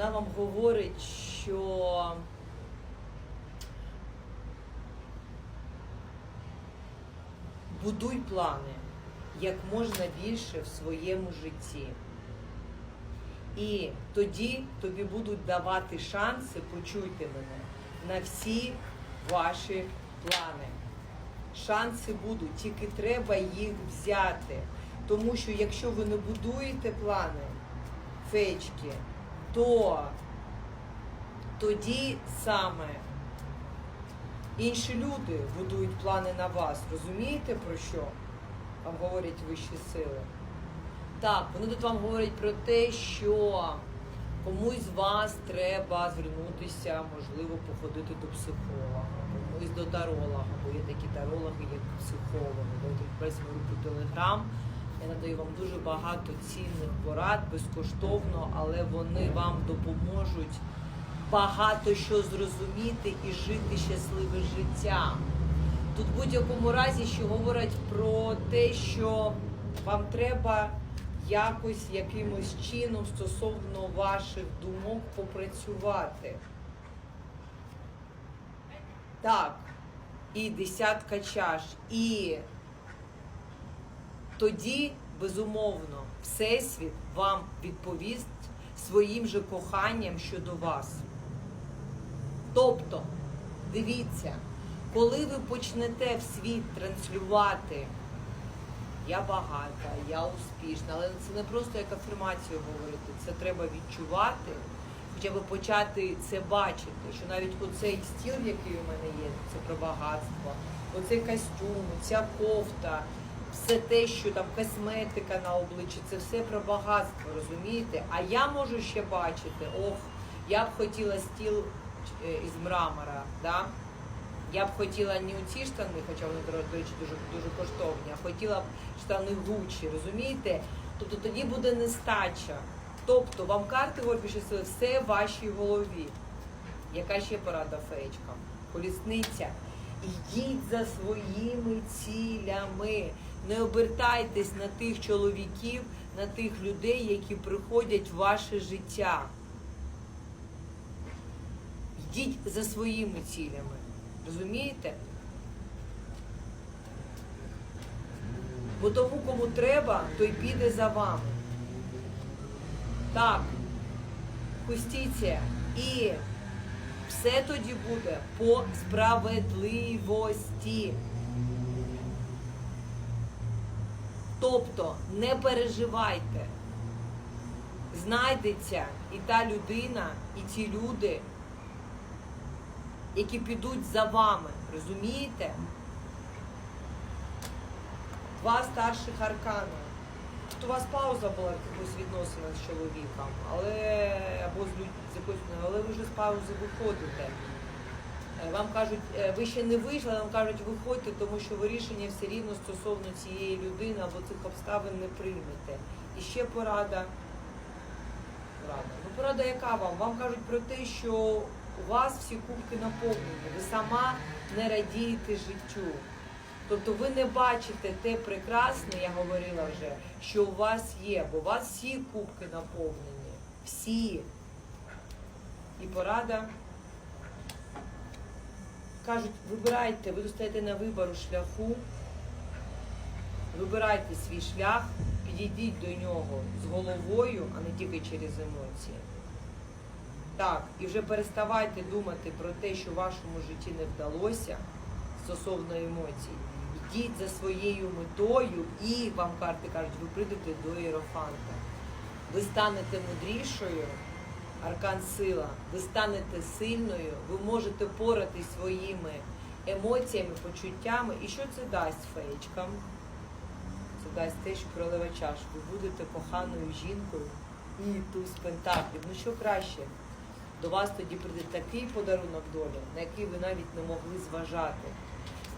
Вона вам говорить, що будуй плани як можна більше в своєму житті. І тоді тобі будуть давати шанси, почуйте мене, на всі ваші плани. Шанси будуть, тільки треба їх взяти. Тому що якщо ви не будуєте плани, фечки, то тоді саме інші люди будують плани на вас. Розумієте про що? Вам говорять вищі сили. Так, вони тут вам говорять про те, що комусь з вас треба звернутися, можливо, походити до психолога, комусь до таролога, бо є такі тарологи, як психологи. Давайте прес групу Телеграм. Я надаю вам дуже багато цінних порад безкоштовно, але вони вам допоможуть багато що зрозуміти і жити щасливе життя. Тут в будь-якому разі ще говорять про те, що вам треба якось якимось чином стосовно ваших думок попрацювати. Так, і десятка чаш. І тоді, безумовно, Всесвіт вам відповість своїм же коханням щодо вас. Тобто, дивіться, коли ви почнете в світ транслювати я багата, я успішна, але це не просто як афірмацію говорити, це треба відчувати, хоча б почати це бачити, що навіть оцей стіл, який у мене є, це про багатство, оцей костюм, ця кофта, все те, що там косметика на обличчі, це все про багатство, розумієте? А я можу ще бачити, ох, я б хотіла стіл е, із мрамора, да? Я б хотіла не ці штани, хоча вони, до речі, дуже, дуже коштовні, а хотіла б штани Гуччі, розумієте? Тобто тоді буде нестача. Тобто вам карти говорять, що все в вашій голові. Яка ще порада феєчкам? Колісниця. Йдіть за своїми цілями. Не обертайтесь на тих чоловіків, на тих людей, які приходять в ваше життя. Йдіть за своїми цілями. Розумієте? Бо тому, кому треба, той піде за вами. Так, Кустіція. І все тоді буде по справедливості. Тобто не переживайте. Знайдеться і та людина, і ті люди, які підуть за вами. Розумієте? Два старших аркани. Тут у вас пауза була в якихось відносинах з чоловіком, але або з якоюсь, але ви вже з паузи виходите. Е, Вам кажуть, е, ви ще не вийшли, вам кажуть, виходьте, тому що ви рішення все рівно стосовно цієї людини або цих обставин не приймете. І ще порада. Порада. Ну, порада яка вам? Вам кажуть про те, що у вас всі кубки наповнені, ви сама не радієте життю. Тобто ви не бачите те прекрасне, я говорила вже, що у вас є, бо у вас всі кубки наповнені. Всі. І порада. Кажуть, вибирайте, ви достаєте на вибору шляху, вибирайте свій шлях, підійдіть до нього з головою, а не тільки через емоції. Так, і вже переставайте думати про те, що вашому житті не вдалося стосовно емоцій. Йдіть за своєю метою і вам карти кажуть, ви прийдете до Єрофанта. Ви станете мудрішою, аркан сила, ви станете сильною, ви можете поратись своїми емоціями, почуттями. І що це дасть феєчкам? Це дасть те, що королева чаш. Ви будете коханою жінкою і туз пентаклів. Ну що краще? До вас тоді прийде такий подарунок долі, на який ви навіть не могли зважати.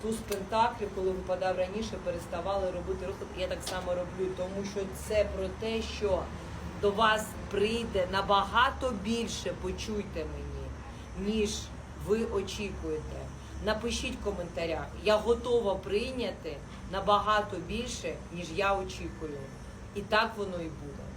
Туз пентаклів, коли випадав раніше, переставали робити розклад. Я так само роблю, тому що це про те, що до вас прийде набагато більше, почуйте мені, ніж ви очікуєте. Напишіть в коментарях, я готова прийняти набагато більше, ніж я очікую. І так воно і буде.